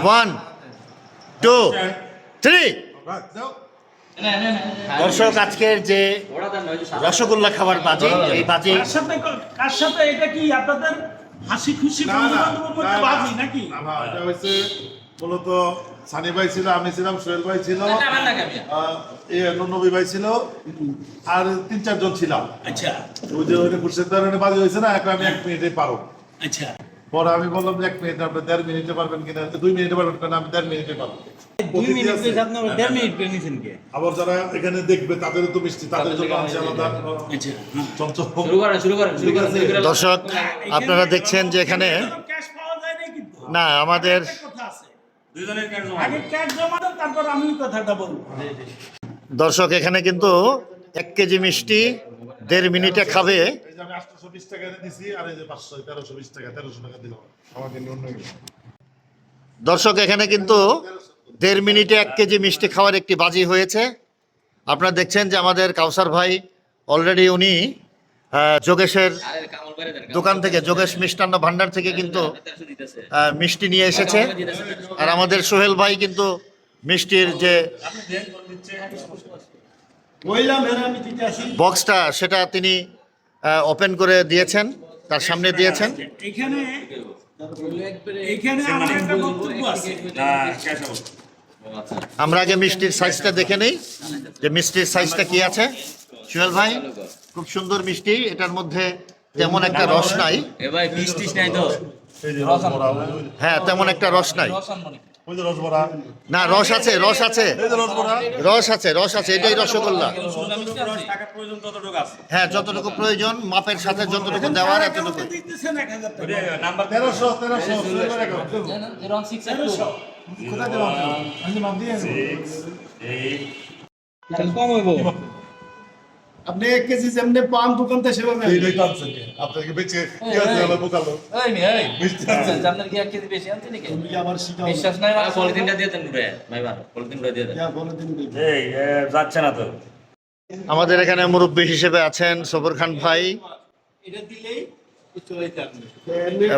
One two three দর্শক আজকের যে রসগোল্লা খাবার বাজে এই বাজে কার সাথে কার সাথে এটা কি আপনাদের হাসি খুশি। বাজি নাকি? এটা হচ্ছে মূলত সানি ভাই ছিল আমি ছিলাম সোহেল ভাই ছিল আহ, নবী ভাই ছিল আর তিন চারজন ছিলাম। আচ্ছা। ওই যে ওইটা খুরশেদ বাজি হয়েছে না এখন আমি এক মিনিটে পারো আচ্ছা। পরে আমি বললাম যে এক মিনিট আপনি দেড় মিনিটে পারবেন কিনা? দুই মিনিটে পারবেন কিনা? আমি দেড় মিনিটে পারব আবার যারা এখানে দেখবে তাদেরও তো মিষ্টি তাদের জন্য আছে আলাদা আচ্ছা দর্শক আপনারা দেখছেন যে এখানে না আমাদের দর্শক এখানে কিন্তু এক কেজি মিষ্টি দেড় মিনিটে খাবে। দর্শক এখানে কিন্তু দেড় মিনিটে এক কেজি মিষ্টি খাওয়ার একটি বাজি হয়েছে। আপনারা দেখছেন যে আমাদের কাউসার ভাই অলরেডি উনি যোগেশের দোকান থেকে যোগেশ মিষ্টান্ন ভান্ডার থেকে কিন্তু মিষ্টি নিয়ে এসেছে। আর আমাদের সোহেল ভাই কিন্তু মিষ্টির যে বক্সটা সেটা তিনি ওপেন করে দিয়েছেন তার সামনে দিয়েছেন। এখানে এখানে আমার আগে মিষ্টির সাইজটা দেখে নেই যে মিষ্টির সাইজটা কি আছে। সোহেল ভাই খুব সুন্দর মিষ্টি এটার মধ্যে তেমন একটা রস নাই। হ্যাঁ তেমন একটা রস নাই। না রস আছে রস আছে। রস আছে রস আছে এটাই রসগোল্লা। হ্যাঁ যতটুকু প্রয়োজন মাপের সাথে যতটুকু দেওয়ার এতটুকু। কম হইব। আপনি এক কেজি যেমনি পান দোকান থেকে সেভাবে এইটাই তো আনছেন কে? আপনাকে বেঁচে কি আছে আমার বোকালো? এই নি এই। বুঝতে পারছেন? আপনার কি এক কেজি বেশি নাকি? আবার শিখাও বিশ্বাস নাই মানে পলিথিনটা দিয়ে দেন রে ভাই ভাই পলিথিনটা দিয়ে দেন। বলে দিন। এই যাচ্ছে না তো। আমাদের এখানে মুরব্বী হিসেবে আছেন সবর খান ভাই। এটা দিলেই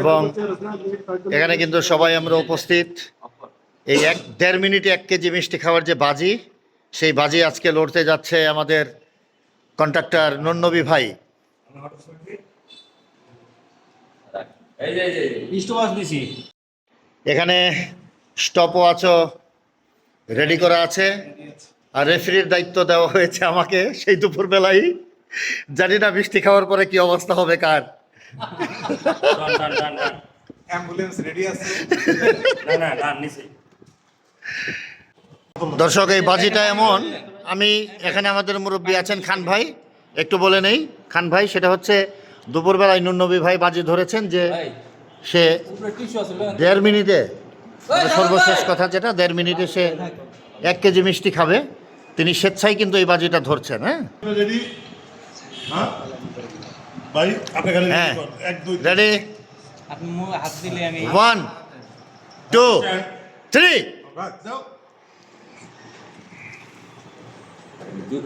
এবং এখানে কিন্তু সবাই আমরা উপস্থিত। এই এক দেড় মিনিটে এক কেজি মিষ্টি খাওয়ার যে বাজি সেই বাজি আজকে লড়তে যাচ্ছে আমাদের কন্ট্রাক্টর নন্নবী ভাই। এই যে এই যে স্টোভাস দিছি। এখানে স্টপ ওয়াচও রেডি করা আছে। আর রেফারির দায়িত্ব দেওয়া হয়েছে আমাকে সেই দুপুরবেলায় জানি না মিষ্টি খাওয়ার পরে কি অবস্থা হবে কার। আছে। দর্শক এই বাজিটা এমন আমি এখানে আমাদের মুরব্বী আছেন খান ভাই। একটু বলে নেই। খান ভাই সেটা হচ্ছে দুপুরবেলায় নুনবী ভাই বাজি ধরেছেন যে সে দেড় মিনিটে মানে সর্বশেষ কথা যেটা দেড় মিনিটে সে এক কেজি মিষ্টি খাবে। তিনি স্বেচ্ছায় কিন্তু এই বাজিটা ধরছেন হ্যাঁ? হ্যাঁ। রেডি ওয়ান টু থ্রি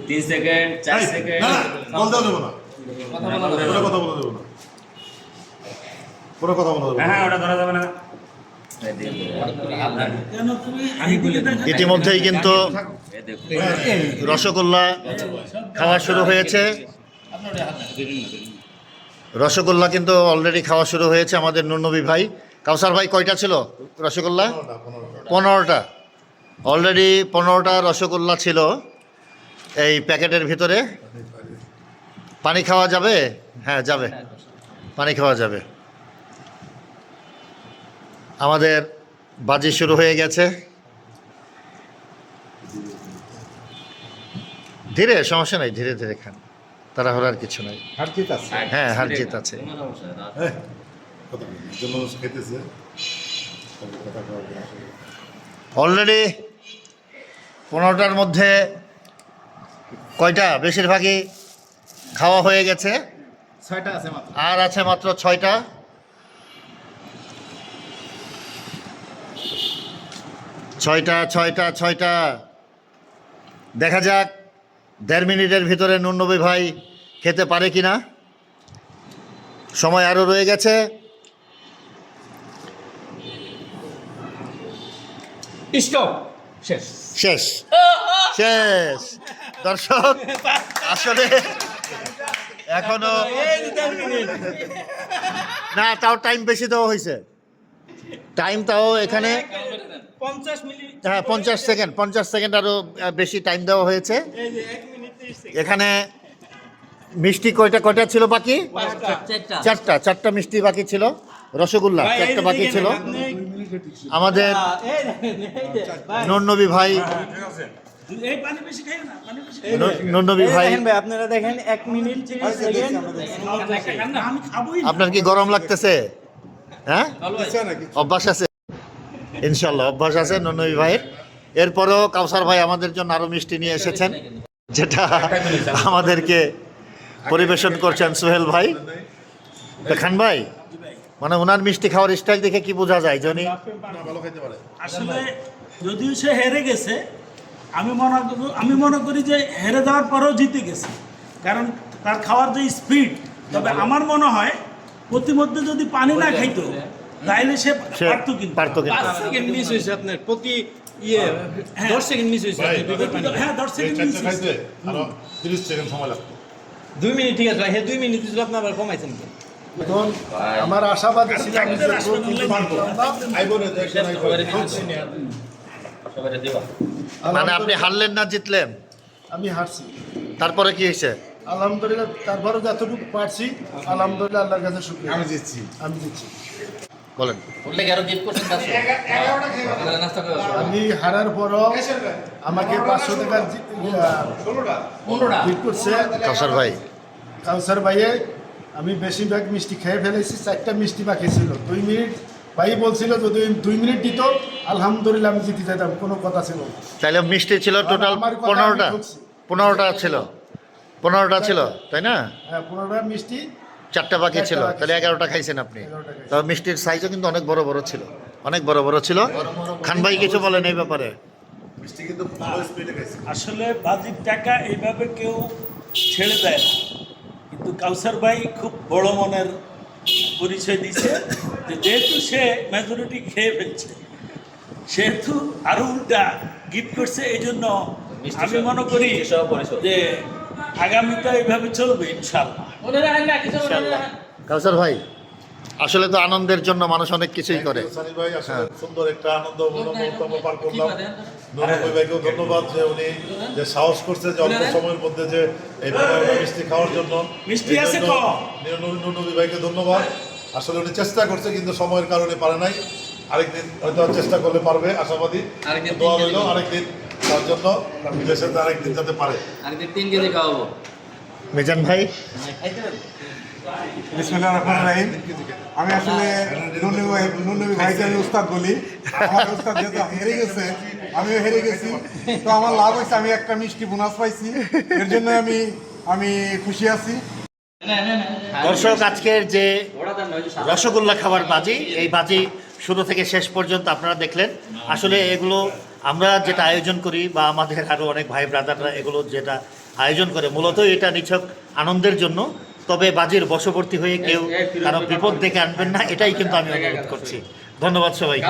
তিন সেকেন্ড চার সেকেন্ড না, না, বল দেওয়া যাবে না। কথা বলা যাবে পুরো না। কথা বলা যাবে না। পুরো কথা বলা যাবে হ্যাঁ ওটা ধরা যাবে না ইতিমধ্যেই কিন্তু রসগোল্লা খাওয়া শুরু হয়েছে। রসগোল্লা কিন্তু অলরেডি খাওয়া শুরু হয়েছে আমাদের নুনবী ভাই কাউসার ভাই কয়টা ছিল রসগোল্লা। পনেরোটা অলরেডি পনেরোটা রসগোল্লা ছিল এই প্যাকেটের ভিতরে পানি খাওয়া যাবে হ্যাঁ যাবে পানি খাওয়া যাবে আমাদের বাজি শুরু হয়ে গেছে ধীরে সমস্যা নাই ধীরে ধীরে খান তাড়াহুড়ার কিছু নাই হ্যাঁ, হার জিত আছে। কোনো সমস্যা নেই, রাত। এই, কথা বলি, যে মানুষ খেতেছে, তাকে কথা কওয়া যায় আসলে। অলরেডি পনেরোটার মধ্যে কয়টা? বেশিরভাগই খাওয়া হয়ে গেছে। ছয়টা আছে মাত্র। আর আছে মাত্র ছয়টা। ছয়টা ছয়টা ছয়টা। দেখা যাক দেড় মিনিটের ভিতরে নুননবী ভাই খেতে পারে কি না সময় আরও রয়ে গেছে। শেষ। শেষ। শেষ। দর্শক আসলে এখনও না তাও টাইম বেশি দেওয়া হয়েছে। টাইম তাও এখানে হ্যাঁ পঞ্চাশ সেকেন্ড পঞ্চাশ সেকেন্ড আরও বেশি টাইম দেওয়া হয়েছে। এখানে মিষ্টি কয়টা কয়টা ছিল বাকি? চারটা। চারটা মিষ্টি বাকি ছিল। রসগোল্লা চারটা বাকি ছিল। আমাদের এই দেখেন, এই যে, ভাই, নন্নবী ভাই ঠিক আছে এই পানি বেশি খাইও না, পানি বেশি ন- নন্নবী এই ভাই আপনারা কি গরম লাগতেছে? হ্যাঁ? অভ্যাস আছে। ইনশাল্লাহ অভ্যাস আছে নন্নবী ভাইয়ের। এরপরেও কাউসার ভাই আমাদের জন্য আরও মিষ্টি নিয়ে এসেছেন যেটা আমাদেরকে পরিবেশন করছেন সোহেল ভাই। খান ভাই মানে ওনার মিষ্টি খাওয়ার স্টাইল দেখে কি বোঝা যায় যে উনি না, ভালো খাইতে পারে আসলে যদিও সে হেরে গেছে আমি মনে করি আমি মনে করি যে হেরে যাওয়ার পরেও জিতে গেছে। কারণ তার খাওয়ার যে স্পিড তবে আমার মনে হয় প্রতিমধ্যে যদি পানি না খাইতো তাইলে সে পারতো কিন্তু। পারতো পাঁচ সেকেন্ড মিস হয়েছে আপনার প্রতি ইয়ে দশ সেকেন্ড মিস হয়েছে হ্যাঁ দশ সেকেন্ড চারটে খাইতে তিরিশ সেকেন্ড সময় লাগতো দুই মিনিট ঠিক আছে ভাই হ্যাঁ দুই মিনিট ছিল আপনি আবার কমাইছেন এখন আমার আশাবাদী মানে আপনি হারলেন না জিতলেন? আমি হারছি। তারপরে কি হয়েছে? আলহামদুলিল্লাহ তারপরে যতটুকু পারছি আলহামদুলিল্লাহ আল্লাহর কাছে শুক্রিয়া। আমি জিতছি। আমি দিচ্ছি বলেন। আমি হারার পরও আমাকে পাঁচশো টাকার হিট করছে। কাউসার ভাই। কাউসার ভাইয়ে আমি বেশিরভাগ মিষ্টি খেয়ে ফেলেছি চারটা মিষ্টি বাকি ছিল। দুই মিনিট ভাই বলছিল যদি দুই মিনিট দিত আলহামদুলিল্লাহ আমি জিতে যেতাম কোনো কথা ছিল না। তাহলে মিষ্টি ছিল টোটাল পনেরোটা পনেরোটা ছিল। পনেরোটা ছিল তাই না? হ্যাঁ পনেরোটা মিষ্টি চারটা বাকি ছিল তাহলে এগারোটা খাইছেন আপনি। তবে মিষ্টির সাইজও কিন্তু অনেক বড় বড় ছিল অনেক বড় বড় ছিল। খান ভাই কিছু বলেন এই ব্যাপারে। আসলে বাজির টাকা এইভাবে কেউ ছেড়ে দেয় না। কিন্তু কাউসার ভাই খুব বড় মনের পরিচয় দিছে যে যেহেতু সে মেজরিটি খেয়ে ফেলছে সেহেতু আরও উল্টা গিফট করছে এই জন্য আমি মনে করি যে আগামীটা এইভাবে চলবে ইনশাল্লাহ কাউসার ভাই আসলে তো আনন্দের জন্য মানুষ অনেক কিছুই করে। ভাই আসলে সুন্দর একটা আনন্দ পার করলাম। ভাইকেও ধন্যবাদ যে উনি যে সাহস করছে যে অল্প সময়ের মধ্যে যে এই মিষ্টি খাওয়ার জন্য। মিষ্টি আছে। ভাইকে ধন্যবাদ। আসলে উনি চেষ্টা করছে কিন্তু সময়ের কারণে পারে নাই। আরেকদিন হয়তো চেষ্টা করলে পারবে আশাবাদী। আরেকদিন দোয়া রইল আরেকদিন তার জন্য দেশে আরেকদিন যাতে পারে। আরেকদিন তিন কেজি খাওয়াবো। মিজান ভাই। বিসমিল্লাহ রহমান রাহিম। আমি আসলে ভাই ভাইকে আমি উস্তাদ বলি। আমার উস্তাদ যেহেতু হেরে গেছে আমিও হেরে গেছি। তো আমার লাভ হয়েছে আমি একটা মিষ্টি বোনাস পাইছি। এর জন্য আমি আমি খুশি আছি। দর্শক আজকের যে রসগোল্লা খাবার। বাজি এই বাজি শুরু থেকে শেষ পর্যন্ত আপনারা দেখলেন। আসলে এগুলো আমরা যেটা আয়োজন করি বা আমাদের আরও অনেক ভাই ব্রাদাররা এগুলো যেটা আয়োজন করে মূলত এটা নিছক আনন্দের জন্য। তবে বাজির বশবর্তী হয়ে কেউ কারও বিপদ দেখে আনবেন না এটাই কিন্তু আমি অনুরোধ করছি। ধন্যবাদ সবাই